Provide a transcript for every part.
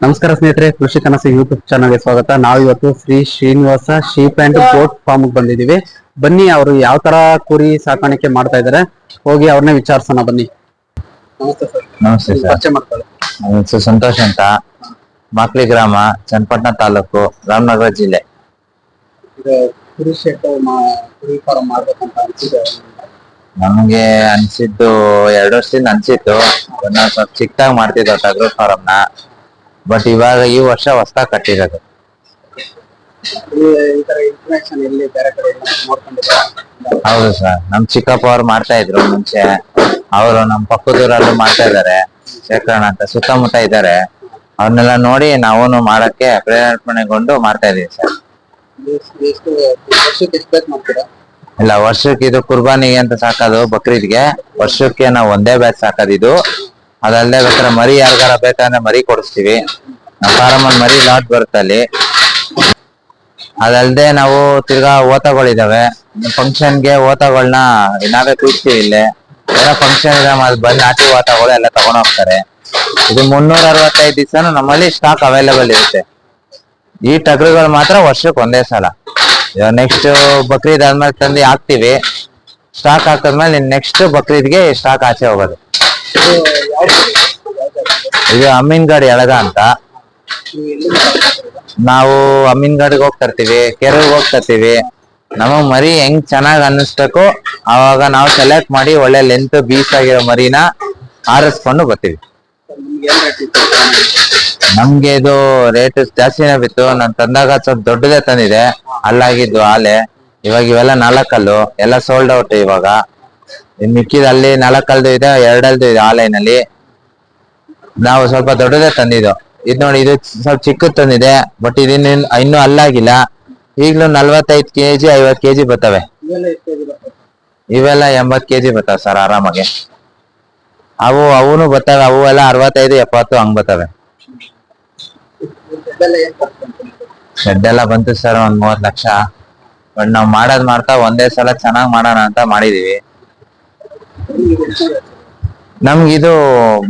ನಮಸ್ಕಾರ ಸ್ನೇಹಿತರೆ ಕೃಷಿ ಕನಸು ಯೂಟ್ಯೂಬ್ ಚಾನಲ್ಗೆ ಸ್ವಾಗತ. ನಾವು ಇವತ್ತು Shri Srinivasa sheep and goat farm ಬಂದಿದೀವಿ ಬನ್ನಿ ಅವರು ಯಾವ ತರ ಕುರಿ ಸಾಕಾಣಿಕೆ ಮಾಡ್ತಾ ಇದಾರೆ ಹೋಗಿ ಅವ್ರನ್ನೇ ವಿಚಾರಿಸೋಣ ಬನ್ನಿ. ನಮಸ್ತೆ ಸರ್. ನಮಸ್ತೆ ಸರ್. ಪರಿಚಯ ಮಾಡ್ಕೊಳ್ಳಿ. ನನ್ನ ಹೆಸರು ಸಂತೋಷ್ ಅಂತ. ಮಾಕ್ಲಿ ಗ್ರಾಮ ಚನ್ನಪಟ್ಟಣ ತಾಲೂಕು ರಾಮನಗರ ಜಿಲ್ಲೆ. ಇದು ಕುರಿ ಶೆಡ್ ಕುರಿ ಫಾರ್ಮ್ ಮಾಡ್ಬೇಕಂತ ಅನ್ಸಿದೆ. ನಮ್ಗೆ ಅನ್ಸಿದ್ದು ಎರಡು ವರ್ಷದಿಂದ ಅನ್ಸಿತ್ತು. ನಾವು ಸ್ವಲ್ಪ ಚಿಕ್ಕದಾಗಿ ಮಾಡ್ತಿದ್ದೆ ನ. ಬಟ್ ಇವಾಗ ಈ ವರ್ಷ ಹೊಸ ಕಟ್ಟಿರೋದು. ಹೌದು ಸರ್ ನಮ್ ಚಿಕ್ಕಪ್ಪ ಅವ್ರು ಮಾಡ್ತಾ ಇದ್ರು ಮುಂಚೆ. ಅವರು ನಮ್ ಪಕ್ಕದೂರಲ್ಲೂ ಮಾಡ್ತಾ ಇದಾರೆ. ಶೇಖರಣ ಅಂತ ಸುತ್ತಮುತ್ತ ಇದ್ದಾರೆ ಅವ್ರನ್ನೆಲ್ಲ ನೋಡಿ ನಾವು ಮಾಡಕ್ಕೆ ಪ್ರೇರೇಪಣೆಗೊಂಡು ಮಾಡ್ತಾ ಇದೀವಿ ಸರ್ ಇಲ್ಲ ವರ್ಷಕ್ಕೆ ಇದು ಕುರ್ಬಾನಿಗೆ ಅಂತ ಸಾಕೋದು ಬಕ್ರೀದ್ಗೆ. ವರ್ಷಕ್ಕೆ ನಾವು ಒಂದೇ ಬ್ಯಾಚ್ ಸಾಕೋದು ಇದು. ಅದಲ್ಲದೆ ಬೇಕಾದ್ರೆ ಮರಿ ಯಾರಿಗಾರ ಬೇಕಂದ್ರೆ ಮರಿ ಕೊಡಿಸ್ತೀವಿ. ನಮ್ಮ ಫಾರಮಲ್ಲಿ ಮರಿ ಲಾಟ್ ಬರುತ್ತೆ ಅಲ್ಲಿ. ಅದಲ್ಲದೆ ನಾವು ತಿರ್ಗಾ ಓತಗಳಿದಾವೆ. ಫಂಕ್ಷನ್ಗೆ ಓತಗಳನ್ನ ನಾವೇ ಕೂಡ್ತೀವಿ ಇಲ್ಲೇ. ಏನೋ ಫಂಕ್ಷನ್ ಇದೆ ಬಂದು ನಾಟಿ ಓತಗಳು ಎಲ್ಲ ಹೋಗ್ತಾರೆ. ಇದು ಮುನ್ನೂರ ಅರವತ್ತೈದು ದಿವಸನೂ ನಮ್ಮಲ್ಲಿ ಸ್ಟಾಕ್ ಅವೈಲೇಬಲ್ ಇರುತ್ತೆ. ಈ ಟಗರುಗಳು ಮಾತ್ರ ವರ್ಷಕ್ಕೆ ಒಂದೇ ಸಲ. ನೆಕ್ಸ್ಟ್ ಬಕ್ರೀದ್ ಆದ್ಮೇಲೆ ತಂದು ಹಾಕ್ತಿವಿ. ಸ್ಟಾಕ್ ಹಾಕಿದ್ಮೇಲೆ ನೆಕ್ಸ್ಟ್ ಬಕ್ರೀದ್ಗೆ ಸ್ಟಾಕ್ ಆಚೆ ಹೋಗೋದು. ಇದು ಅಮೀನ್ಗಡ್ ಎಳಗ ಅಂತ. ನೀವು ಎಲ್ಲಿಂದ ತಗೊಂಡ್ಬರ್ತೀರಾ? ನಾವು ಅಮೀನ್ಗಡ್ಗೆ ಹೋಗಿ ತರ್ತೀವಿ ಕೆರೆಗೆ ಹೋಗಿ ತರ್ತೀವಿ ನಮಗ್ ಮರಿ ಹೆಂಗ್ ಚೆನ್ನಾಗ್ ಅನ್ನಿಸ್ಬೇಕು, ಅವಾಗ ನಾವು ಸೆಲೆಕ್ಟ್ ಮಾಡಿ ಒಳ್ಳೆ ಲೆಂತ್ ಬೀಸ್ ಆಗಿರೋ ಮರಿನ ಆರಿಸ್ಕೊಂಡು ಬರ್ತೀವಿ. ನಿಮ್ಗೆ ಇದು ರೇಟ್ ಜಾಸ್ತಿನೇ ಬಿತ್ತು. ನಾನು ತಂದಾಗ ಸ್ವಲ್ಪ ದೊಡ್ಡದೇ ತಂದಿದೆ. ಅಲ್ಲಾಗಿದ್ದು ಆಲೆ ಇವಾಗ ಇವೆಲ್ಲ ನಾಲ್ಕಲ್ಲು. ಎಲ್ಲ ಸೋಲ್ಡ್ ಔಟ್ ಇವಾಗ. ಮಿಕ್ಕಿದ ಅಲ್ಲಿ ನಾಲ್ಕಲ್ದು ಇದೆ, ಎರಡಲ್ದು ಇದೆ ಆಲೈನಲ್ಲಿ ನಾವು ಸ್ವಲ್ಪ ದೊಡ್ಡದೇ ತಂದಿದ್ದು. ಇದ್ ನೋಡಿ, ಇದು ಸ್ವಲ್ಪ ಚಿಕ್ಕದ್ ತಂದಿದೆ ಬಟ್ ಇದನ್ನ ಇನ್ನೂ ಅಲ್ಲಾಗಿಲ್ಲ. ಈಗಲೂ ನಲ್ವತ್ತೈದು ಕೆಜಿ ಐವತ್ ಕೆಜಿ ಬರ್ತವೆ. ಇವೆಲ್ಲ ಎಂಬತ್ ಕೆಜಿ ಬರ್ತವೆ ಸರ್ ಆರಾಮಾಗಿ. ಅವು, ಅವನು ಬರ್ತವೆ, ಅವು ಎಲ್ಲ ಅರವತ್ತೈದು, ಎಪ್ಪತ್ತು ಹಂಗ್ ಬರ್ತವೆ. ಇದೆಲ್ಲ ಏನ್ ಖರ್ಚು ಅಂತ ನಿಮ್ಗೆ? ಶೆಡ್ ಎಲ್ಲ ಬಂತು ಸರ್, ಒಂದ್ ಮೂವತ್ ಲಕ್ಷ. ಬಟ್ ನಾವ್ ಮಾಡೋದ್ ಮಾಡ್ತಾ ಒಂದೇ ಸಲ ಚೆನ್ನಾಗ್ ಮಾಡೋಣ ಅಂತ ಮಾಡಿದೀವಿ. ನಿಮ್ಗೆ ಇದು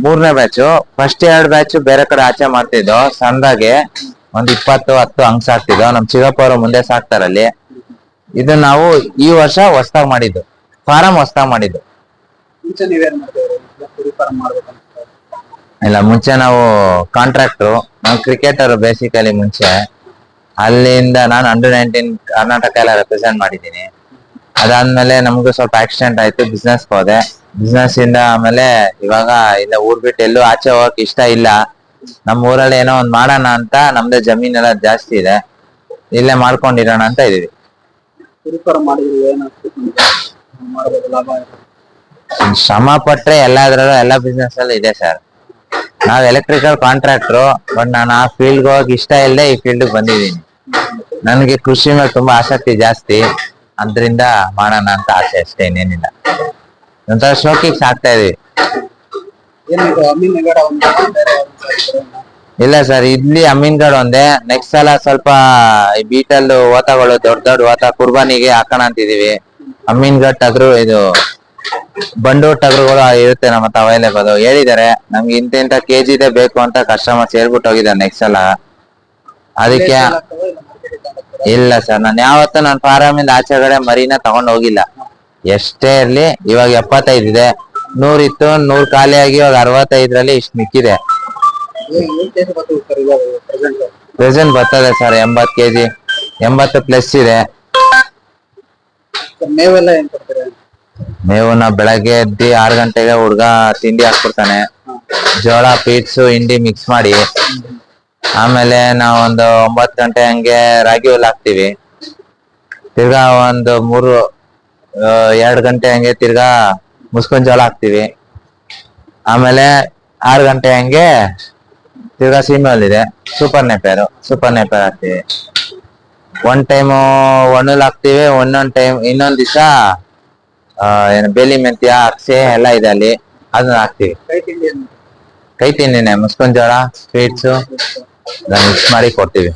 ಮೂರನೇ ಬ್ಯಾಚು ಫಸ್ಟ್ ಎರಡ್ ಬ್ಯಾಚ್ ಬೇರೆ ಕಡೆ ಆಚೆ ಮಾಡ್ತಿದ್ದೋ ಸಣ್ಣದಾಗೆ ಒಂದ್ ಇಪ್ಪತ್ತು ಹತ್ತು ಹಂಗ್ ಸಾಕ್ತಿದ್ದೋ ನಮ್ ಚಿಗಪ್ಪ ಅವರು ಮುಂದೆ ಸಾಕ್ತಾರಲ್ಲಿ ಇದು ನಾವು ಈ ವರ್ಷ ಹೊಸ್ದಾಗ್ ಮಾಡಿದ್ದು. ಫಾರಂ ಹೊಸ್ದಾಗ್ ಮಾಡಿದ್ದು. ಇಲ್ಲ ಮುಂಚೆ ನಾವು ಕಾಂಟ್ರಾಕ್ಟ್ರು ನಾವು ಕ್ರಿಕೆಟರ್ ಬೇಸಿಕಲಿ ಮುಂಚೆ. ಅಲ್ಲಿಂದ ನಾನು ಅಂಡರ್ ನೈನ್ಟೀನ್ ಕರ್ನಾಟಕ ಎಲ್ಲ ರೆಪ್ರೆಸೆಂಟ್ ಮಾಡಿದ್ದೀನಿ. ಅದಾದ್ಮೇಲೆ ನಮಗೂ ಸ್ವಲ್ಪ ಆಕ್ಸಿಡೆಂಟ್ ಆಯ್ತು ಬಿಸ್ನೆಸ್ ಹೋದೆ. ಬಿಸ್ನೆಸ್ ಇಂದ ಆಮೇಲೆ ಇವಾಗ ಇಲ್ಲ ಊರ್ ಬಿಟ್ಟು ಎಲ್ಲೂ ಆಚೆ ಹೋಗಕ್ ಇಷ್ಟ ಇಲ್ಲ. ನಮ್ ಊರಲ್ಲಿ ಏನೋ ಒಂದ್ ಮಾಡೋಣ ಅಂತ ನಮ್ದೇ ಜಮೀನೆಲ್ಲ ಜಾಸ್ತಿ ಇದೆ. ಇಲ್ಲೇ ಮಾಡ್ಕೊಂಡಿರೋಣ ಅಂತ ಇದೀವಿ. ಕುರಿ ಫಾರ್ಮ್ ಮಾಡಿದ್ರಿ ಏನ್ ಅನ್ಸುತ್ತೆ ನಿಮ್ಗೆ? ಮಾಡ್ಬೋದು ಲಾಭ ಇದೆ. ಶ್ರಮ ಪಟ್ರೆ ಎಲ್ಲಾದ್ರಲ್ಲೂ ಎಲ್ಲಾ ಬಿಸ್ನೆಸ್ ಅಲ್ಲಿ ಇದೆ ಸರ್ ನಾವ್ ಎಲೆಕ್ಟ್ರಿಕಲ್ ಕಾಂಟ್ರಾಕ್ಟ್ರು ಬಟ್ ನಾನು ಆ ಫೀಲ್ಡ್ ಹೋಗಕ್ ಇಷ್ಟ ಇಲ್ಲದೆ ಈ ಫೀಲ್ಡ್ ಬಂದಿದ್ದೀನಿ. ನನಗೆ ಕೃಷಿ ಮೇಲೆ ತುಂಬಾ ಆಸಕ್ತಿ ಜಾಸ್ತಿ. ಅದ್ರಿಂದ ಮಾಡೋಣ ಅಂತ ಆಸೆ ಅಷ್ಟೇ ಇನ್ನೇನಿಲ್ಲ. ಒಂಥರ ಶೋಕಿಗೆ ಸಾಕ್ತಾ ಇದೆ? ಇಲ್ಲ ಸರ್ ಇಲ್ಲಿ ಅಮೀನ್ಗಡ್ ಒಂದೇ. ನೆಕ್ಸ್ಟ್ ಸಲ ಸ್ವಲ್ಪ ಈ ಬೀಟಲ್ ಓತಗಳು ದೊಡ್ಡ ದೊಡ್ಡ ಓತ ಕುರ್ಬಾನಿಗೆ ಹಾಕೋಣ ಅಂತಿದೀವಿ. ಅಮೀನ್ಗಡ್ ಟಗರು ಇದು ಬಂಡು ಟಗರುಗಳು ಇರುತ್ತೆ ನಮ್ಮ ಹತ್ರ ಅವೈಲೇಬಲ್ ಹೇಳಿದ್ದಾರೆ ನಮ್ಗೆ ಇಂತ ಇಂತ ಕೆಜಿ ಇದೆ ಬೇಕು ಅಂತ ಕಸ್ಟಮರ್ಸ್ ಹೇಳ್ಬಿಟ್ಟು ಹೋಗಿದ್ದಾರೆ ನೆಕ್ಸ್ಟ್ ಸಲ. ಅದಕ್ಕೆ ಇಲ್ಲ ಸರ್ ನಾನು ಯಾವತ್ತೂ ನನ್ನ ಫಾರಂ ಇಂದ ಆಚೆಗಡೆ ಮರಿನ ತಗೊಂಡ್ ಹೋಗಿಲ್ಲ. ಎಷ್ಟೇ ಇರ್ಲಿ ಇವಾಗ ಎಪ್ಪತ್ತೈದು ಇದೆ. ನೂರ್ ಇತ್ತು ನೂರ್ ಖಾಲಿಯಾಗಿ ಇವಾಗ ಅರವತ್ತೈದರಲ್ಲಿ ಇಷ್ಟು ಮಿಕ್ಕಿದೆ. ಪ್ರೆಸೆಂಟ್ ಬರ್ತದೆ ಸರ್ ಎಂಬತ್ ಕೆಜಿ ಎಂಬತ್ತು ಪ್ಲಸ್ ಇದೆ. ಮೇವೆಲ್ಲ ಏನ್ ಕೊಡ್ತೀರಾ? ಮೇವು ನಾವು ಬೆಳಗ್ಗೆ ಎದ್ದು ಆರು ಗಂಟೆಗೆ ಹುಡ್ಗ ತಿಂಡಿ ಹಾಕ್ಬಿಡ್ತಾನೆ. ಜೋಳ ಪೀಟ್ಸು ಹಿಂಡಿ ಮಿಕ್ಸ್ ಮಾಡಿ. ಆಮೇಲೆ ನಾವು ಒಂದು ಒಂಬತ್ತು ಗಂಟೆ ಹಂಗೆ ರಾಗಿ ಹುಲ್ ಹಾಕ್ತಿವಿ. ತಿರ್ಗಾ ಒಂದು ಮೂರು ಎರಡ್ ಗಂಟೆ ಹಂಗೆ ತಿರ್ಗಾ ಮುಸ್ಕೊಂಡ್ ಜೋಳ ಹಾಕ್ತಿವಿ. ಆಮೇಲೆ ಆರು ಗಂಟೆ ಹಂಗೆ ತಿರ್ಗಾ ಸೀಮೆ ಹುಲ್ ಇದೆ ಸೂಪರ್ ನೆಪೇರು ಸೂಪರ್ ನೆಪೇರ್ ಹಾಕ್ತಿವಿ. ಒನ್ ಟೈಮು ಒಣಲ್ ಹಾಕ್ತಿವಿ, ಒಂದೊಂದ್ ಟೈಮ್ ಇನ್ನೊಂದ್ ದಿವಸ ಏನು ಬೇಲಿ ಮೆಂತ್ಯ ಅಕ್ಷೆ ಎಲ್ಲ ಇದೆ ಅಲ್ಲಿ. ಅದನ್ನ ಹಾಕ್ತಿವಿ. ಕೈ ತಿಂಡಿನೇ, ಮುಸ್ಕೊಂಡ್ ಜೋಳ ಸ್ವೀಟ್ಸು ಮಿಕ್ಸ್ ಮಾಡಿ ಕೊಡ್ತೀವಿ.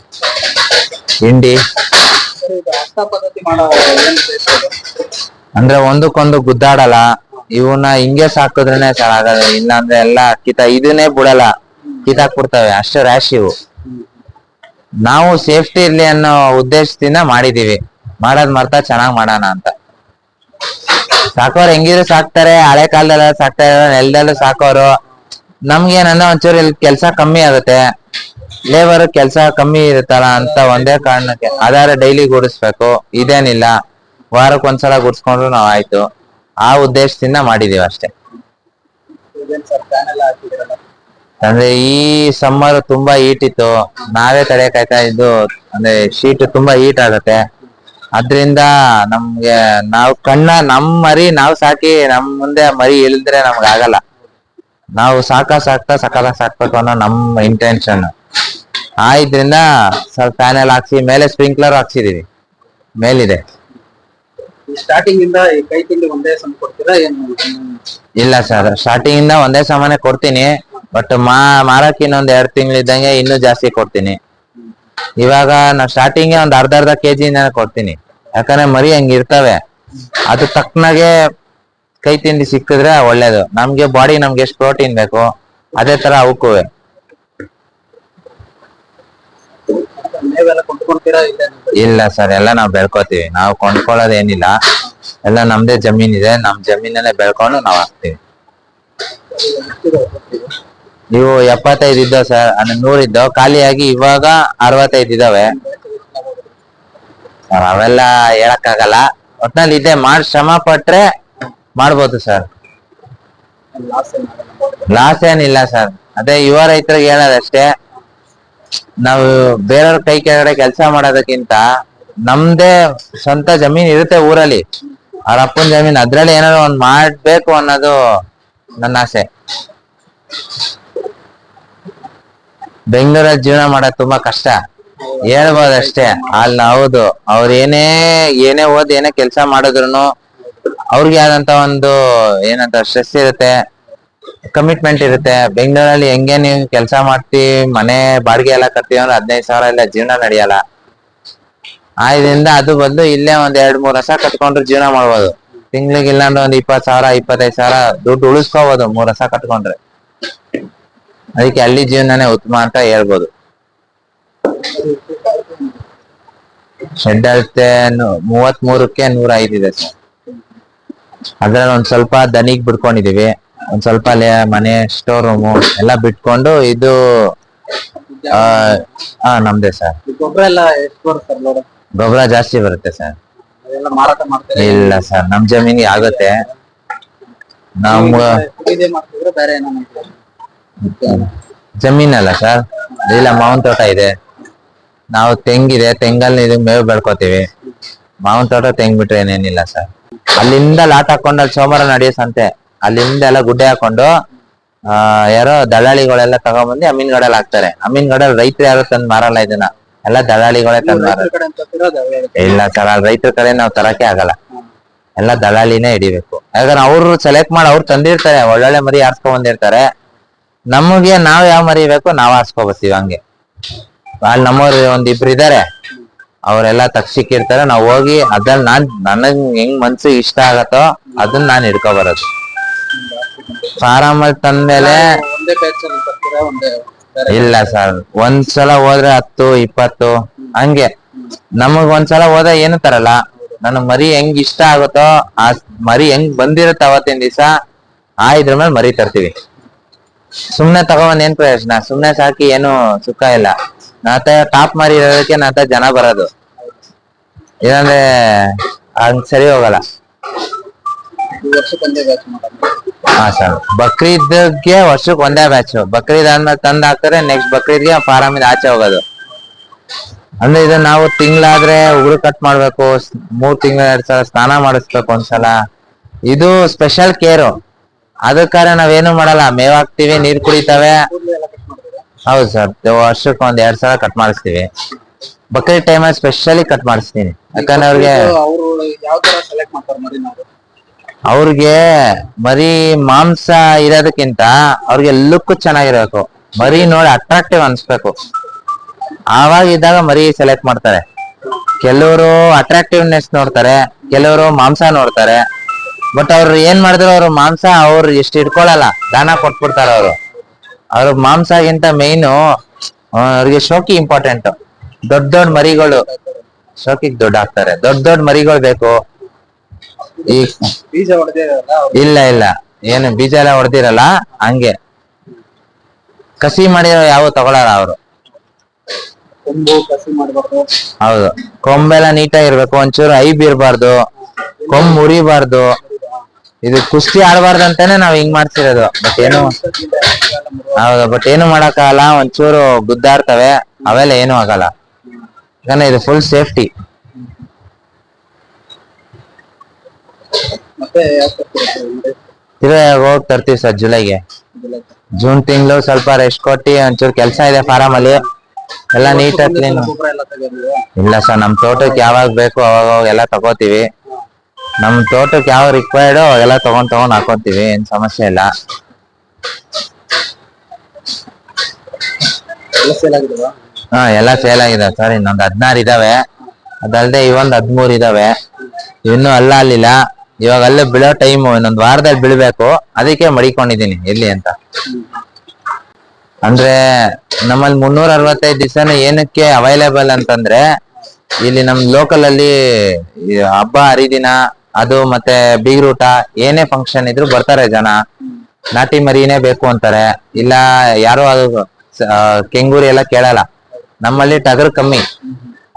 ಹಿಂಡಿ. ಅಂದ್ರೆ ಒಂದಕ್ಕೊಂದು ಗುದ್ದಾಡಲ್ಲ ಇವನ್ನ ಹಿಂಗೆ ಸಾಕಿದ್ರೇನೆ ಸರ್ ಇಲ್ಲ ಇಲ್ಲಾಂದ್ರೆ ಎಲ್ಲಾ ಕಿತ, ಇದನ್ನೇ ಬಿಡಲ್ಲ. ಕಿತ್ತಾಕ್ಬಿಡ್ತವೆ ಅಷ್ಟು ರ್ಯಾಶ್ ಇವು. ನಾವು ಸೇಫ್ಟಿ ಇರ್ಲಿ ಅನ್ನೋ ಉದ್ದೇಶದಿಂದ ಮಾಡಿದೀವಿ. ಮಾಡೋದ್ ಮರ್ತಾ ಚೆನ್ನಾಗ್ ಮಾಡೋಣ ಅಂತ. ಸಾಕೋರು ಹೆಂಗಿದ್ರು ಸಾಕ್ತಾರೆ, ಹಳೆ ಕಾಲದಲ್ಲ ಸಾಕ್ತಾರೆ ನೆಲದಲ್ಲೂ ಸಾಕೋರು. ನಮ್ಗೇನಂದ್ರೆ ಒಂಚೂರು ಇಲ್ಲಿ ಕೆಲಸ ಕಮ್ಮಿ ಆಗುತ್ತೆ. ಲೇಬರ್ ಕೆಲಸ ಕಮ್ಮಿ ಇರುತ್ತಲ್ಲ ಅಂತ ಒಂದೇ ಕಾರಣಕ್ಕೆ. ಆದರೆ ಡೈಲಿ ಗುಡಿಸ್ಬೇಕು. ಇದೇನಿಲ್ಲ. ವಾರಕ್ಕೆ ಒಂದ್ಸಲ ಗುಡಿಸ್ಕೊಂಡ್ರು ನಾವ್ ಆಯ್ತು. ಆ ಉದ್ದೇಶದಿಂದ ಮಾಡಿದೀವಿ ಅಷ್ಟೇ. ಅಂದ್ರೆ ಈ ಸಮ್ಮರ್ ತುಂಬಾ ಹೀಟ್ ಇತ್ತು. ನಾವೇ ತಡೆಯಕ್ಕಾಯ್ತಾ ಇದ್ದು, ಅಂದ್ರೆ ಶೀಟ್ ತುಂಬಾ ಹೀಟ್ ಆಗತ್ತೆ. ಅದ್ರಿಂದ ನಮ್ಗೆ ನಾವು ಕಣ್ಣ, ನಮ್ ಮರಿ ನಾವ್ ಸಾಕಿ, ನಮ್ ಮುಂದೆ ಮರಿ ಇಳಿದ್ರೆ ನಮ್ಗೆ ಆಗಲ್ಲ. ನಾವು ಸಾಕ ಸಾಕ್ತಾ ಸಕಾಲ ಸಾಕ್ಬೇಕು ಅನ್ನೋ ನಮ್ ಇಂಟೆನ್ಷನ್ ಆ ಇದ್ರಿಂದ ಸ್ವಲ್ಪ ಫ್ಯಾನ್ ಎಲ್ಲ ಹಾಕ್ಸಿ ಮೇಲೆ ಸ್ಪ್ರಿಂಕ್ಲರ್ ಹಾಕ್ಸಿದೀವಿ. ಮೇಲಿದೆ. ಸ್ಟಾರ್ಟಿಂಗ್ ಇಂದ ಕೈ ತಿಂಡಿ ಒಂದೇ ಸಮ ಕೊಡ್ತೀರಾ ಏನು? ಇಲ್ಲ ಸರ್ ಸ್ಟಾರ್ಟಿಂಗ್ ಇಂದ ಒಂದೇ ಸಮಾನೆ ಕೊಡ್ತೀನಿ. ಬಟ್ ಮಾ ಮಾರಕ್ ಇನ್ನೊಂದ್ ಎರಡ್ ತಿಂಗಳಿದ್ದಂಗೆ ಇನ್ನೂ ಜಾಸ್ತಿ ಕೊಡ್ತೀನಿ. ಇವಾಗ ನಾವು ಸ್ಟಾರ್ಟಿಂಗ್ ಒಂದ್ ಅರ್ಧ ಅರ್ಧ ಕೆಜಿ ಕೊಡ್ತೀನಿ. ಯಾಕಂದ್ರೆ ಮರಿ ಹಂಗೆ ಇರ್ತವೆ. ಅದು ತಕ್ಕನಾಗೆ ಕೈ ತಿಂಡಿ ಸಿಕ್ಕಿದ್ರೆ ಒಳ್ಳೇದು. ನಮ್ಗೆ ಬಾಡಿ ನಮ್ಗೆ ಎಷ್ಟು ಪ್ರೋಟೀನ್ ಬೇಕು ಅದೇ ತರ ಅವಕ್ಕೂ ಮೇವೆಲ್ಲ ಕೊಂಡ್ಕೊಂತೀರಾ ಇಲ್ಲ ಇಲ್ಲ ಸರ್ ಎಲ್ಲ ನಾವು ಬೆಳ್ಕೋತೀವಿ. ನಾವು ಕೊಂಡ್ಕೊಳ್ಳೋದೇನಿಲ್ಲ ಎಲ್ಲ ನಮ್ದೇ ಜಮೀನ್ ಇದೆ. ನಮ್ ಜಮೀನಲ್ಲೇ ಬೆಳ್ಕೊಂಡು ನಾವ್ ಹಾಕ್ತಿವಿ. ನೀವು ಎಪ್ಪತ್ತೈದು ಇದ್ದ ಸರ್ ಅಂದ್ರೆ ನೂರ್ ಇದ್ದೋ ಖಾಲಿಯಾಗಿ ಇವಾಗ ಅರವತ್ತೈದು ಇದಾವೆ ಸರ್, ಅವೆಲ್ಲ ಹೇಳಕ್ಕಾಗಲ್ಲ. ಒಟ್ನಲ್ಲಿ ಇದೆ ಮಾಡಿ ಶ್ರಮ ಪಟ್ರೆ ಮಾಡ್ಬೋದು ಸರ್. ಲಾಸ್ ಏನಿಲ್ಲ ಸರ್. ಅದೇ ಯುವ ರೈತರಿಗೆ ಹೇಳೋದಷ್ಟೇ. ನಾವು ಬೇರೆಯವ್ರ ಕೈ ಕೆಳಗಡೆ ಕೆಲಸ ಮಾಡೋದಕ್ಕಿಂತ ನಮ್ದೇ ಸ್ವಂತ ಜಮೀನ್ ಇರುತ್ತೆ ಊರಲ್ಲಿ. ಅವ್ರ ಜಮೀನ್ ಅದ್ರಲ್ಲಿ ಏನಾದ್ರು ಒಂದ್ ಮಾಡ್ಬೇಕು ಅನ್ನೋದು ನನ್ನ ಆಸೆ. ಬೆಂಗಳೂರಲ್ಲಿ ಜೀವನ ಮಾಡೋದು ತುಂಬಾ ಕಷ್ಟ. ಹೇಳ್ಬೋದಷ್ಟೇ. ಅಲ್ಲಿ, ಹೌದು. ಅವ್ರ ಏನೇ ಏನೇ ಓದ್, ಏನೇ ಕೆಲಸ ಮಾಡಿದ್ರು ಅವ್ರಿಗೆ ಆದಂತ ಒಂದು ಏನಂತ ಸ್ಟ್ರೆಸ್ ಇರುತ್ತೆ. ಕಮಿಟ್ಮೆಂಟ್ ಇರುತ್ತೆ. ಬೆಂಗಳೂರಲ್ಲಿ ಹೆಂಗೆ ನೀವು ಕೆಲಸ ಮಾಡ್ತಿ, ಮನೆ ಬಾಡಿಗೆ ಎಲ್ಲ ಕಟ್ತೀವಿ ಅಂದ್ರೆ ಹದಿನೈದು ಸಾವಿರ ಇಲ್ಲ, ಜೀವನ ನಡೆಯಲ್ಲ. ಆದ್ರಿಂದ ಅದು ಬಂದು ಇಲ್ಲೇ ಒಂದ್ ಎರಡ್ ಮೂರ್ ವರ್ಷ ಕಟ್ಕೊಂಡ್ರೆ ಜೀವನ ಮಾಡ್ಬೋದು. ತಿಂಗ್ಳಿಗೆ ಇಲ್ಲಾಂದ್ರೆ ಒಂದ್ ಇಪ್ಪತ್ ಸಾವಿರ, ಇಪ್ಪತ್ತೈದು ಸಾವಿರ ದುಡ್ಡು ಉಳಿಸ್ಕೋಬಹುದು ಮೂರ್ ವರ್ಷ ಕಟ್ಕೊಂಡ್ರೆ. ಅದಕ್ಕೆ ಅಲ್ಲಿ ಜೀವನನೇ ಉತ್ತಮ ಅಂತ ಹೇಳ್ಬೋದು. ಶೆಡ್ ಅಳತೆ ಮೂವತ್ ಮೂರಕ್ಕೆ ನೂರ ಐದಿದೆ ಸರ್. ಅದ್ರಲ್ಲಿ ಒಂದ್ ಸ್ವಲ್ಪ ದನಿಗ್ ಬಿಡ್ಕೊಂಡಿದೀವಿ. ಒಂದ್ ಸ್ವಲ್ಪ ಅಲ್ಲಿ ಮನೆ ಸ್ಟೋರ್ ರೂಮ್ ಎಲ್ಲ ಬಿಟ್ಕೊಂಡು ಇದು ಆ ಹಾ ನಮ್ದೇ ಸರ್ ಗೊಬ್ಬರ ಎಲ್ಲ ಎಷ್ಟು ಬರುತ್ತೆ ಸರ್ ಲೋಡ್ ಗೊಬ್ಬರ ಜಾಸ್ತಿ ಬರುತ್ತೆ ಸರ್ ಅದೆಲ್ಲ ಮಾರಾಟ ಮಾಡ್ತಾರೆ? ಇಲ್ಲ ಸರ್ ನಮ್ ಜಮೀನ್ ಆಗುತ್ತೆ. ನಮ್ ಇದೇ ಮಾಡ್ತಿದ್ರೆ ಬೇರೆ ಏನೋ ಮಾಡ್ತೀರಾ? ಜಮೀನಲ್ಲ ಸರ್ ಇಲ್ಲ ಮಾವಿನ ತೋಟ ಇದೆ. ನಾವು ತೆಂಗಿದೆ ತೆಂಗಲ್ಲಿ ಇದು ಮೇವು ಬೆಳ್ಕೋತೀವಿ. ಮಾವಿನ ತೋಟ ತೆಂಗ್ ಬಿಟ್ರೆ ಏನೇನಿಲ್ಲ ಸರ್ ಅಲ್ಲಿಂದ ಲಾಟ್ ಹಾಕೊಂಡ್ ಅಲ್ಲಿ ಸೋಮವಾರ ನಡೆಯೋ ಸಂತೆ. ಅಲ್ಲಿಂದ ಎಲ್ಲ ಗುಡ್ಡೆ ಹಾಕೊಂಡು ಆ ಯಾರೋ ದಳ್ಳಾಳಿಗಳೆಲ್ಲ ತಗೊಂಬಂದು ಅಮೀನ್ ಗಡಲ್ ಹಾಕ್ತಾರೆ. ಅಮೀನ್ ಗಡಲ್ ರೈತರು ಯಾರು ತಂದ್ ಮಾರಲ್ಲ ಇದನ್ನ. ಎಲ್ಲ ದಳ್ಳಾಳಿಗಳೇ ತಂದು ಮಾರಲ್ಲ ಬೇರೆ? ಇಲ್ಲ ಸರ್ ರೈತರ ಕಡೆ ನಾವು ತರಕ್ಕೆ ಆಗಲ್ಲ. ಎಲ್ಲ ದಲ್ಲಾಳಿನೇ ಹಿಡಿಬೇಕು. ಯಾಕಂದ್ರೆ ಅವ್ರು ಸೆಲೆಕ್ಟ್ ಮಾಡಿ ಅವ್ರು ತಂದಿರ್ತಾರೆ ಒಳ್ಳೊಳ್ಳೆ ಮರಿ ಆರ್ಸ್ಕೊಂಡ್ ಬಂದಿರ್ತಾರೆ. ನಮಗೆ ನಾವ್ ಯಾವ ಮರಿ ಬೇಕು ನಾವ್ ಆರ್ಸ್ಕೊ ಬರ್ತೀವಿ ಹಂಗೆ. ಅಲ್ಲಿ ನಮ್ಮವ್ರು ಒಂದ್ ಇಬ್ರು ಇದಾರೆ. ಅವರೆಲ್ಲ ತಕ್ಷಿಕ್ಕಿರ್ತಾರೆ ನಾವ್ ಹೋಗಿ ಅದ್ರಲ್ಲಿ ನಾನ್ ನನಗ್ ಹೆಂಗ್ ಮನ್ಸಿಗೆ ಇಷ್ಟ ಆಗತ್ತೋ ಅದನ್ನ ನಾನ್ ಹಿಡ್ಕೊ ಬರೋದು ಫಾರಂ ಅಲ್ಲಿ ತಂದ್ಮೇಲೆ ಒಂದೇ ಬ್ಯಾಚ್ ಅಲ್ಲಿ ತರ್ತೀರಾ ಒಂದೇ ಇಲ್ಲ ಸರ್ ಒಂದ್ಸಲ ಹೋದ್ರೆ ಹತ್ತು ಇಪ್ಪತ್ತು. ಹಂಗೆ. ನಮಗ್ ಒಂದ್ಸಲ ಹೋದ ಏನು ತರಲ್ಲ. ನನ್ ಮರಿ ಹೆಂಗ್ ಇಷ್ಟ ಆಗುತ್ತೋ ಆ ಮರಿ ಹೆಂಗ್ ಬಂದಿರತ್ತ ಅವತ್ತಿನ ದಿವಸ ಆ ಇದ್ರ ಮೇಲೆ ಮರಿ ತರ್ತೀವಿ. ಸುಮ್ನೆ ತಗೊಂಡ್ ಏನ್ ಪ್ರಯೋಜನ? ಸುಮ್ನೆ ಸಾಕಿ ಏನು ಸುಖ ಇಲ್ಲ. ನಾತ ಟಾಪ್ ಮರಿ ಇರೋದಕ್ಕೆ ನಾತ ಜನ ಬರೋದು. ಏನಂದ್ರೆ ಹಂಗ್ ಸರಿ ಹೋಗಲ್ಲ. ಹಾ ಬಕ್ರೀದ್ಗೆ ವರ್ಷಕ್ಕೆ ಒಂದೇ ಬ್ಯಾಚ್ ಬಕ್ರೀದ್ ಆದ್ಮೇಲೆ ತಂದ್ ಹಾಕ್ತಾರೆ ನೆಕ್ಸ್ಟ್ ಬಕ್ರೀದ್ಗೆ ಫಾರಂ ಇಂದ ಆಚೆ ಹೋಗೋದು. ಅಂದ್ರೆ ಇದು ನಾವು ತಿಂಗಳಾದ್ರೆ ಉಗುರು ಕಟ್ ಮಾಡ್ಬೇಕು ಮೂರ್ ತಿಂಗಳ, ಎರಡ್ ಸಲ ಸ್ನಾನ ಮಾಡಿಸ್ಬೇಕು ಒಂದ್ಸಲ. ಇದು ಸ್ಪೆಷಲ್ ಕೇರು ಅದಕ್ಕಾರೆ ನಾವೇನು ಮಾಡಲ್ಲ, ಮೇವಾಕ್ತಿವಿ, ನೀರ್ ಕುಡಿತಾವೆ. ಹೌದು ಸರ್ ವರ್ಷಕ್ಕೆ ಒಂದ್ ಎರಡ್ ಸಲ ಕಟ್ ಮಾಡಿಸ್ತೀವಿ. ಬಕ್ರೀದ್ ಟೈಮಲ್ಲಿ ಸ್ಪೆಷಲಿ ಕಟ್ ಮಾಡಿಸ್ತೀನಿ. ಯಾಕಂದ್ರೆ ಅವ್ರಿಗೆ ಅವ್ರಿಗೆ ಮರಿ ಮಾಂಸ ಇರೋದಕ್ಕಿಂತ ಅವ್ರಿಗೆ ಲುಕ್ ಚೆನ್ನಾಗಿರ್ಬೇಕು. ಮರಿ ನೋಡಿ ಅಟ್ರಾಕ್ಟಿವ್ ಅನ್ಸ್ಬೇಕು. ಆವಾಗ ಇದ್ದಾಗ ಮರಿ ಸೆಲೆಕ್ಟ್ ಮಾಡ್ತಾರೆ. ಕೆಲವರು ಅಟ್ರಾಕ್ಟಿವ್ನೆಸ್ ನೋಡ್ತಾರೆ, ಕೆಲವರು ಮಾಂಸ ನೋಡ್ತಾರೆ. ಬಟ್ ಅವ್ರು ಏನ್ ಮಾಡಿದ್ರು ಅವ್ರ ಮಾಂಸ ಅವ್ರು ಎಷ್ಟು ಇಟ್ಕೊಳಲ್ಲ, ದಾನ ಕೊಟ್ಬಿಡ್ತಾರೆ ಅವರು. ಅವ್ರ ಮಾಂಸಗಿಂತ ಮೇಯ್ನು ಅವ್ರಿಗೆ ಶೋಕಿ ಇಂಪಾರ್ಟೆಂಟ್ ದೊಡ್ಡ ದೊಡ್ಡ ಮರಿಗಳು, ಶೋಕಿಗೆ ದುಡ್ಡು ಹಾಕ್ತಾರೆ ದೊಡ್ಡ ದೊಡ್ಡ ಮರಿಗಳು ಬೇಕು. ಈ ಬೀಜ ಹೊಡೆದಿರಲ್ಲ ಇಲ್ಲ ಇಲ್ಲ. ಏನು ಬೀಜ ಎಲ್ಲ ಹೊಡೆದಿರಲ್ಲ ಹಂಗೆ. ಕಸಿ ಮಾಡಿರೋ ಯಾವ ತಗೊಳಲ್ಲ ಅವರು. ಕೊಂಬು ಕಸಿ ಮಾಡಬಾರ್ದು. ಹೌದು. ಕೊಂಬೆಲ್ಲ ನೀಟಾಗಿ ಇರ್ಬೇಕು ಒಂಚೂರು ಐಬ್ ಇರಬಾರ್ದು ಕೊಂಬ್ ಉರಿಬಾರ್ದು ಇದು ಕುಸ್ತಿ ಆಡಬಾರ್ದು ಅಂತಾನೆ ನಾವ್ ಹಿಂಗ್ ಮಾಡ್ತಿರೋದು. ಬಟ್ ಏನು ಹೌದು ಬಟ್ ಏನು ಮಾಡಕ್ಕಾಗಲ್ಲ ಒಂಚೂರು ಗುದ್ದಾಡ್ತವೆ ಅವೆಲ್ಲ ಏನು ಆಗಲ್ಲ. ಯಾಕಂದ್ರೆ ಇದು ಫುಲ್ ಸೇಫ್ಟಿ ತರ ಕೊಡ್ತೀರಿ? ತರ್ತೀವಿ ಸರ್ ಜುಲೈಗೆ. ಜೂನ್ ತಿಂಗಳು ಸ್ವಲ್ಪ ರೆಸ್ಟ್ ಕೊಟ್ಟು ಒಂಚೂರು ಕೆಲಸ ಇದೆ ಫಾರಮ್ ಅಲ್ಲಿ. ಎಲ್ಲ ನೀಟ್ ಕ್ಲೀನ್ ತೆಗೆದಿದೆ ಇಲ್ಲ ಸರ್ ನಮ್ ತೋಟಕ್ಕೆ ಯಾವಾಗ ಬೇಕು ಅವಾಗ ಎಲ್ಲ ತಗೋತೀವಿ. ನಮ್ ತೋಟಕ್ಕೆ ಯಾವ ರಿಕ್ವೈರ್ಡ್ ಅವೆಲ್ಲ ತಗೊಂಡ್ ತಗೊಂಡ್ ಹಾಕೋತೀವಿ ಏನ್ ಸಮಸ್ಯೆ ಇಲ್ಲ. ಹಾ ಎಲ್ಲ ಸೇಲ್ ಆಗಿದೆ ಸರ್ ಇನ್ನೊಂದ್ ಹದಿನಾರು ಇದಾವೆ. ಅದಲ್ದೆ ಇವೊಂದ್ ಹದ್ಮೂರ್ ಇದಾವೆ. ಇನ್ನು ಅಲ್ಲ ಅಲ್ಲಿಲ್ಲ. ಇವಾಗ ಅಲ್ಲೇ ಬೀಳೋ ಟೈಮು ಇನ್ನೊಂದ್ ವಾರದಲ್ಲಿ ಬೀಳ್ಬೇಕು. ಅದಕ್ಕೆ ಮಡಿಕೊಂಡಿದೀನಿ ಎಲ್ಲಿ ಅಂತ. ಅಂದ್ರೆ, ನಮ್ಮಲ್ಲಿ ಮುನ್ನೂರ ಅರವತ್ತೈದು ದಿವಸನ ಏನಕ್ಕೆ ಅವೈಲೇಬಲ್ ಅಂತಂದ್ರೆ, ಇಲ್ಲಿ ನಮ್ ಲೋಕಲ್ ಅಲ್ಲಿ ಹಬ್ಬ, ಹರಿದಿನ, ಅದು ಮತ್ತೆ ಬೀಗ್ರೂಟ, ಏನೇ ಫಂಕ್ಷನ್ ಇದ್ರು ಬರ್ತಾರೆ ಜನ. ನಾಟಿ ಮರಿನೇ ಬೇಕು ಅಂತಾರೆ. ಇಲ್ಲ, ಯಾರು ಅದು ಕೆಂಗೂರಿ ಎಲ್ಲ ಕೇಳಲ್ಲ. ನಮ್ಮಲ್ಲಿ ಟಗರು ಕಮ್ಮಿ.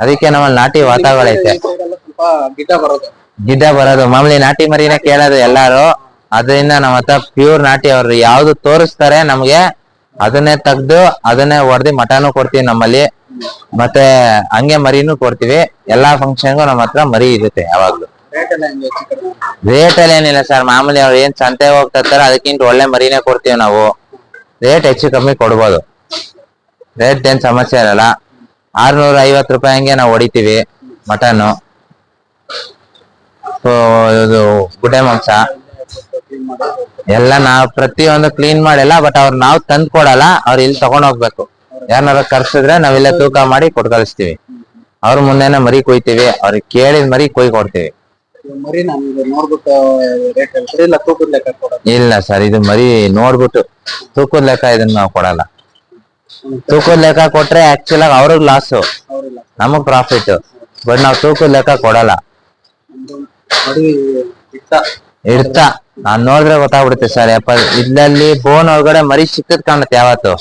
ಅದಕ್ಕೆ ನಮ್ಮಲ್ಲಿ ನಾಟಿ ವಾತಾವರಣ ಐತೆ. ಗಿಡ್ಡ ಬರೋದು. ಮಾಮೂಲಿ ನಾಟಿ ಮರಿನೇ ಕೇಳೋದು ಎಲ್ಲಾರು. ಅದರಿಂದ ನಮ್ಮ ಹತ್ರ ಪ್ಯೂರ್ ನಾಟಿ ಅವ್ರು ಯಾವ್ದು ತೋರಿಸ್ತಾರೆ ನಮ್ಗೆ, ಅದನ್ನೇ ತೆಗ್ದು, ಅದನ್ನೇ ಹೊಡೆದು ಮಟನು ಕೊಡ್ತೀವಿ ನಮ್ಮಲ್ಲಿ. ಮತ್ತೆ ಹಂಗೆ ಮರಿನೂ ಕೊಡ್ತೀವಿ. ಎಲ್ಲಾ ಫಂಕ್ಷನ್ಗೂ ನಮ್ಮ ಹತ್ರ ಮರಿ ಇರುತ್ತೆ ಯಾವಾಗ್ಲೂ. ರೇಟ್ ಅಲ್ಲಿ ಏನಿಲ್ಲ ಸರ್ ಮಾಮೂಲಿ ಅವ್ರು ಏನ್ ಸಂತೆ ಹೋಗ್ತಾರೆ ಅದಕ್ಕಿಂತ ಒಳ್ಳೆ ಮರಿನೇ ಕೊಡ್ತೀವಿ ನಾವು. ರೇಟ್ ಹೆಚ್ಚು ಕಮ್ಮಿ ಕೊಡ್ಬೋದು. ರೇಟ್ ಏನ್ ಸಮಸ್ಯೆ ಇರಲ್ಲ. ಆರ್ನೂರ ಐವತ್ತು ರೂಪಾಯಿ ಹಂಗೆ ನಾವು ಹೊಡಿತೀವಿ ಮಟನ್ನು ಸೊ ಇದು ಗುಡ್ಡೆ ಮಾಂಸ. ಎಲ್ಲ ನಾವ್ ಪ್ರತಿಯೊಂದು ಕ್ಲೀನ್ ಮಾಡಿಲ್ಲ ಬಟ್ ಅವ್ರು ನಾವ್ ತಂದ್ ಕೊಡಲ್ಲ ಅವ್ರು ಇಲ್ಲಿ ತಗೊಂಡ್ ಹೋಗ್ಬೇಕು. ಯಾರ ಕರ್ಸಿದ್ರೆ ನಾವಿಲ್ಲ ತೂಕ ಮಾಡಿ ಕೊಟ್ ಕಳಿಸ್ತೀವಿ. ಅವ್ರ ಮುಂದೆನೆ ಮರಿ ಕೊಯ್ತೀವಿ ಅವ್ರಿಗೆ ಕೇಳಿದ ಮರಿ ಕೊಯ್ ಕೊಡ್ತೀವಿ. ಇಲ್ಲ ಸರ್ ಇದು ಮರಿ ನೋಡ್ಬಿಟ್ಟು ತೂಕದ ಲೆಕ್ಕ ಇದನ್ನ ನಾವು ಕೊಡಲ್ಲ. ತೂಕದ ಲೆಕ್ಕ ಕೊಟ್ರೆ ಆಕ್ಚುಲ್ ಆಗಿ ಅವ್ರಿಗೆ ಲಾಸು ನಮಗ್ ಪ್ರಾಫಿಟ್ ಬಟ್ ನಾವು ತೂಕದ ಲೆಕ್ಕ ಕೊಡಲ್ಲ. ಇಡ್ತಾ ನಾನ್ ನೋಡಿದ್ರೆ ಗೊತ್ತಾಗ್ಬಿಡುತ್ತೆ ಸರ್. ಯಪ್ಪ ಇದ್ರಲ್ಲಿ ಬೋನ್ ಒಳಗಡೆ ಮರಿ ಸಿಕ್ಕದ್ ಕಾಣುತ್ತೆ ಯಾವತ್ತು.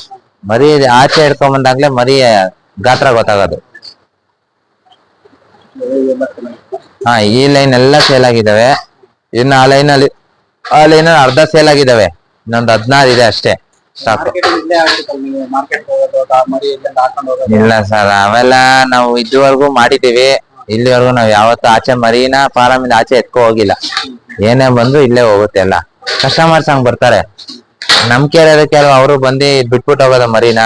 ಮರಿ ಆಚೆ ಹಿಡ್ಕೊಂಡ್ ಬಂದಾಗ್ಲೇ ಮರಿ ಗಾತ್ರ ಗೊತ್ತಾಗೋದು. ಹಾ ಈ ಲೈನ್ ಎಲ್ಲ ಸೇಲ್ ಆಗಿದಾವೆ. ಇನ್ನು ಆ ಲೈನ್ ಅಲ್ಲಿ ಆ ಲೈನ್ ಅರ್ಧ ಸೇಲ್ ಆಗಿದಾವೆ. ಇನ್ನೊಂದು ಹದಿನಾರು ಇದೆ ಅಷ್ಟೇ. ಇಲ್ಲ ಸರ್ ಅವೆಲ್ಲ ನಾವು ಇದುವರೆಗೂ ಮಾಡಿದೀವಿ ಇಲ್ಲಿವರೆಗೂ ನಾವು ಯಾವತ್ತೂ ಆಚೆ ಮರಿನ ಫಾರಂ ಇಂದ ಆಚೆ ಎತ್ಕೊ ಹೋಗಿಲ್ಲ. ಏನೇ ಬಂದ್ರು ಇಲ್ಲೇ ಹೋಗುತ್ತೆ ಎಲ್ಲ. ಕಸ್ಟಮರ್ಸ್ ಹಂಗ್ ಬರ್ತಾರೆ. ನಮ್ ಕೇಳೋದಕ್ಕೆ ಅಲ್ವಾ ಅವರು ಬಂದು ಬಿಟ್ಬಿಟ್ಟು ಹೋಗೋದ ಮರಿನ.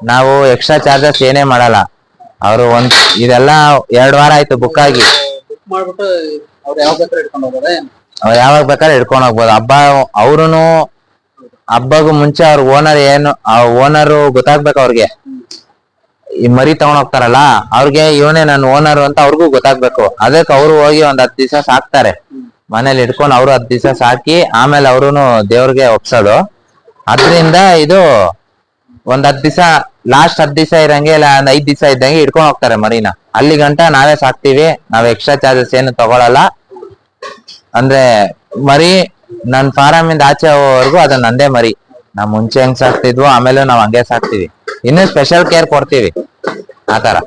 ನಾವು ಎಕ್ಸ್ಟ್ರಾ ಚಾರ್ಜಸ್ ಏನೇ ಮಾಡಲ್ಲ. ಅವರು ಒಂದ್ ಇದೆಲ್ಲ ಎರಡ್ ವಾರ ಆಯ್ತು ಬುಕ್ ಆಗಿ. ಬುಕ್ ಮಾಡ್ಬಿಟ್ಟು ಅವ್ರು ಯಾವಾಗ ಬೇಕಾದ್ರೆ ಇಟ್ಕೊಂಡು ಹೋಗೋದೇ ಅವ್ರು ಯಾವಾಗ ಬೇಕಾದ್ರೆ ಹಿಡ್ಕೊಂಡು ಹೋಗ್ಬೋದು. ಹಬ್ಬ ಅವ್ರು ಹಬ್ಬಗೂ ಮುಂಚೆ ಅವ್ರ ಓನರ್ ಏನು ಆ ಓನರ್ ಗೊತ್ತಾಗ್ಬೇಕು ಅವ್ರಿಗೆ. ಮರಿ ತಗೊಂಡ್ ಹೋಗ್ತಾರಲ್ಲ, ಅವ್ರಿಗೆ ಇವನೇ ನನ್ನ ಓನರ್ ಅಂತ ಅವ್ರಿಗೂ ಗೊತ್ತಾಗ್ಬೇಕು. ಅದಕ್ಕೆ ಅವ್ರು ಹೋಗಿ ಒಂದ್ ಹತ್ತು ದಿವಸ ಸಾಕ್ತಾರೆ. ಮನೇಲಿ ಇಟ್ಕೊಂಡು ಅವ್ರು ಹತ್ತು ದಿವಸ ಸಾಕಿ, ಆಮೇಲೆ ಅವ್ರುನು ದೇವ್ರಿಗೆ ಒಪ್ಸೋದು. ಅದ್ರಿಂದ ಇದು ಒಂದ್ ಹತ್ತು ದಿವಸ ಲಾಸ್ಟ್ ಹತ್ತು ದಿವಸ ಇರಂಗೆ ಇಲ್ಲ, ಒಂದ್ ಐದ್ ದಿವಸ ಇದ್ದಂಗೆ ಇಟ್ಕೊಂಡ್ ಹೋಗ್ತಾರೆ ಮರಿನ. ಅಲ್ಲಿ ಗಂಟ ನಾವೇ ಸಾಕ್ತಿವಿ, ನಾವ್ ಎಕ್ಸ್ಟ್ರಾ ಚಾರ್ಜಸ್ ಏನು ತಗೊಳಲ್ಲ. ಅಂದ್ರೆ ಮರಿ, ನನ್ ಫಾರಂ ಇಂದ ಆಚೆ ಹೋಗೋವರೆಗೂ ಅದು ನಂದೇ ಮರಿ. ನಾವ್ ಮುಂಚೆ ಹೆಂಗ್ ಸಾಕ್ತಿದ್ವು ಆಮೇಲೆ ನಾವ್ ಹಂಗೆ ಸಾಕ್ತಿವಿ. ಇನ್ನು ಸ್ಪೆಷಲ್ ಕೇರ್ ಕೊಡ್ತೀವಿ. Ah, a